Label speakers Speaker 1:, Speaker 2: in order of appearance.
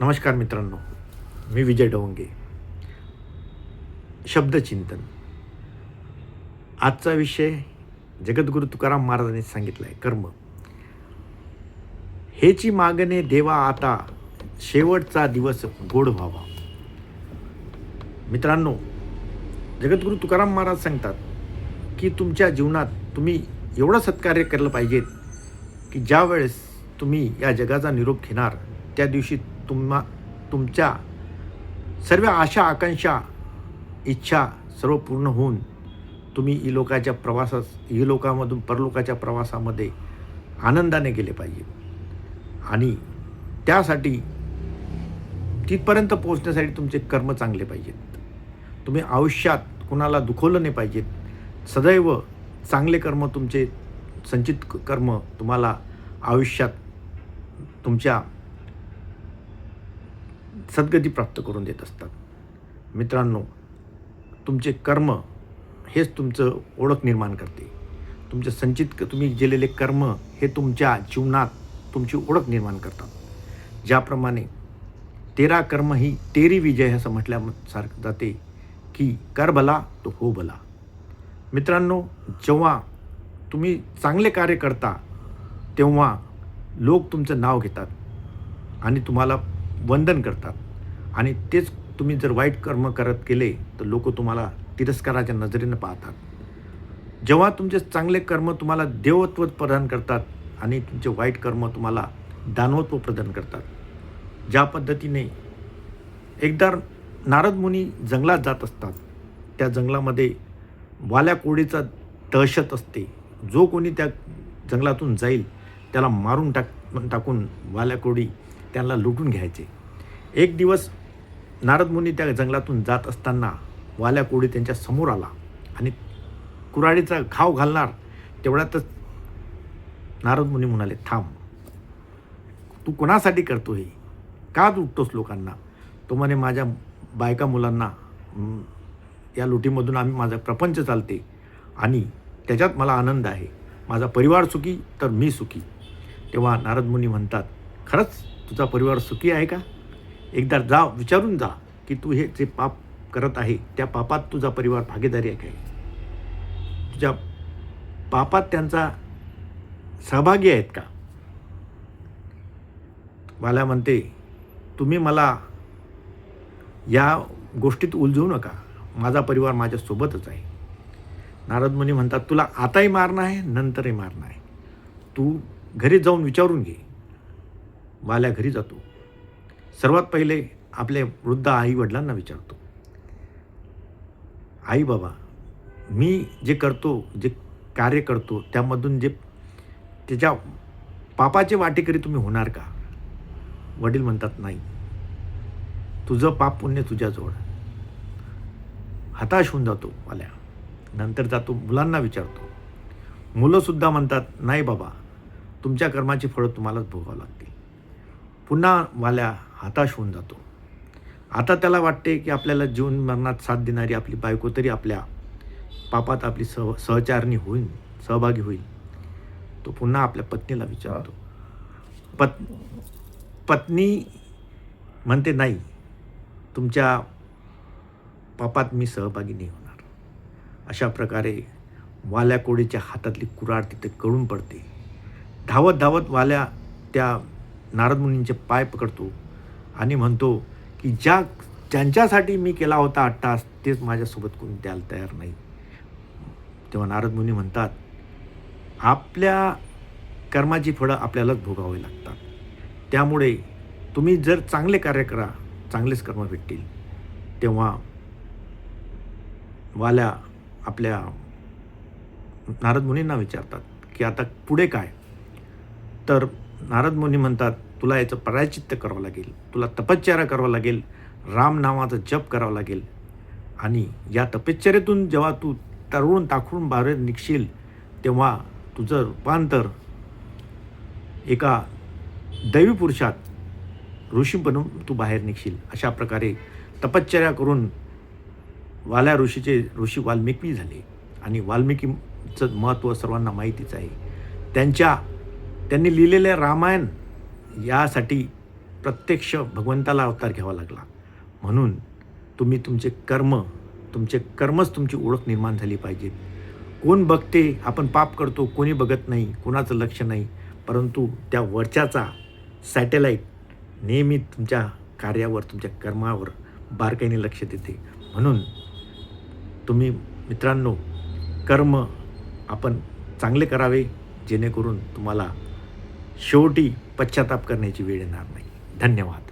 Speaker 1: नमस्कार मित्रांनो मी विजय डोंगे. शब्दचिंतन. आजचा विषय जगद्गुरु तुकाराम महाराजांनी सांगितलं आहे कर्म. हेची मागणे देवा आता शेवटचा दिवस गोड व्हावा. मित्रांनो जगद्गुरु तुकाराम महाराज सांगतात की तुमच्या जीवनात तुम्ही एवढं सत्कार्य केलं पाहिजेत की ज्या वेळेस तुम्ही या जगाचा निरोप घेणार त्या दिवशी तुम्हा तुमच्या सर्व आशा आकांक्षा इच्छा सर्व पूर्ण होऊन तुम्ही इलोकाच्या प्रवासात इलोकामधून परलोकाच्या प्रवासामध्ये आनंदाने गेले पाहिजे. आणि त्यासाठी तिथपर्यंत पोहोचण्यासाठी तुमचे कर्म चांगले पाहिजेत. तुम्ही आयुष्यात कुणाला दुखवलं नाही पाहिजेत. सदैव चांगले कर्म तुमचे संचित कर्म तुम्हाला आयुष्यात तुमच्या सद्गती प्राप्त करून देत असतात. मित्रांनो तुमचे कर्म हेच तुमचं ओळख निर्माण करते. तुमचे संचित तुम्ही केलेले कर्म हे तुमच्या जीवनात तुमची ओळख निर्माण करतात. ज्याप्रमाणे तेरा कर्म ही तेरी विजय असं म्हटल्यासारखं जाते की कर भला तो हो भला. मित्रांनो जेव्हा तुम्ही चांगले कार्य करता तेव्हा लोक तुमचं नाव घेतात आणि तुम्हाला वंदन करतात. आणि तेच तुम्ही जर वाईट कर्म करत केले तर लोक तुम्हाला तिरस्काराच्या नजरेनं पाहतात. जेव्हा तुमचे चांगले कर्म तुम्हाला देवत्व प्रदान करतात आणि तुमचे वाईट कर्म तुम्हाला दानवत्व प्रदान करतात. ज्या पद्धतीने एकदा नारद मुनी जंगलात जात असतात त्या जंगलामध्ये वाल्या कोडीचा दहशत असते. जो कोणी त्या जंगलातून जाईल त्याला मारून टाक टाकून वाल्या कोडी त्यांना लुटून घ्यायचे. एक दिवस नारद मुनी त्या जंगलातून जात असताना वाल्या कोळी त्यांच्यासमोर आला आणि कुऱ्हाडीचा घाव घालणार तेवढ्यातच नारद मुनी म्हणाले थांब. तू कोणासाठी करतो हे का लुटतोस लोकांना? तो म्हणे माझ्या बायका मुलांना या लुटीमधून आम्ही माझा प्रपंच चालते आणि त्याच्यात मला आनंद आहे. माझा परिवार सुखी तर मी सुखी. तेव्हा नारद मुनी म्हणतात खरंच तुझा परिवार सुखी आहे का? एकदा जा विचारून जा की तू हे जे पाप करत आहे त्या पापात तुझा परिवार भागीदारी आहे काय तुझ्या पापात त्यांचा सहभागी आहेत का? मला म्हणते तुम्ही मला या गोष्टीत उलझवू नका. माझा परिवार माझ्यासोबतच आहे. नारद मुनी म्हणतात तुला आताही मारणं आहे नंतरही मारणं आहे. तू घरी जाऊन विचारून घे. वाल्या घरी जातो. सर्वात पहिले आपले वृद्ध आई वडिलांना विचारतो. आई बाबा मी जे करतो जे कार्य करतो त्यामधून जे त्याच्या पापाचे वाटेकरी तुम्ही होणार का? वडील म्हणतात नाही. तुझं पाप पुण्य तुझ्याजवळ हताश होऊन जातो वाल्या. नंतर जातो मुलांना विचारतो. मुलंसुद्धा म्हणतात नाही बाबा तुमच्या कर्माची फळं तुम्हालाच भोगावं लागतील. पुन्हा वाल्या हताश होऊन जातो. आता त्याला वाटते की आपल्याला जीवन मरणात साथ देणारी आपली बायको तरी आपल्या पापात आपली सह सहचारणी होईल सहभागी होईल. तो पुन्हा आपल्या पत्नीला विचारतो. पत् पत्नी म्हणते नाही तुमच्या पापात मी सहभागी नाही होणार. अशा प्रकारे वाल्या कोडीच्या हातातली कुऱ्हाड तिथे कळून पडते. धावत धावत वाल्या त्या नारद मुनींचे पाय पकडतो आणि म्हणतो की ज्या ज्यांच्यासाठी मी केला होता अट्टास तेच माझ्यासोबत कोणी द्यायला तयार नाही. तेव्हा नारद मुनी म्हणतात आपल्या कर्माची फळं आपल्यालाच भोगावी लागतात. त्यामुळे तुम्ही जर चांगले कार्य करा चांगलेच कर्म भेटतील. तेव्हा वाल्या आपल्या नारद मुनींना विचारतात की आता पुढे काय? तर नारद मुनी म्हणतात तुला याचं प्रायचित्त करावं लागेल. तुला तपश्चर्या करावं लागेल. राम नावाचा जप करावा लागेल. आणि या तपश्चर्यातून जेव्हा तू तरुण ताखून बाहेर निघशील तेव्हा तुझं रूपांतर एका दैवी पुरुषात ऋषी बनून तू बाहेर निघशील. अशा प्रकारे तपश्चर्या करून वाल्या ऋषीचे ऋषी वाल्मिकी झाले. आणि वाल्मिकीचं महत्त्व सर्वांना माहितीच आहे. त्यांच्या त्यांनी लिहिलेले रामायण यासाठी प्रत्यक्ष भगवंताला अवतार घ्यावा लागला. म्हणून तुम्ही तुमचे कर्म तुमचे कर्मच तुमची ओळख निर्माण झाली पाहिजे कोण बघते आपण पाप करतो कोणी बघत नाही कोणाचं लक्ष नाही. परंतु त्या वरच्याचा सॅटेलाईट नेहमी तुमच्या कार्यावर तुमच्या कर्मावर बारकाईने लक्ष देते. म्हणून तुम्ही मित्रांनो कर्म आपण चांगले करावे जेणेकरून तुम्हाला शेवटी पश्चाताप करण्याची वेळ येणार नाही. धन्यवाद.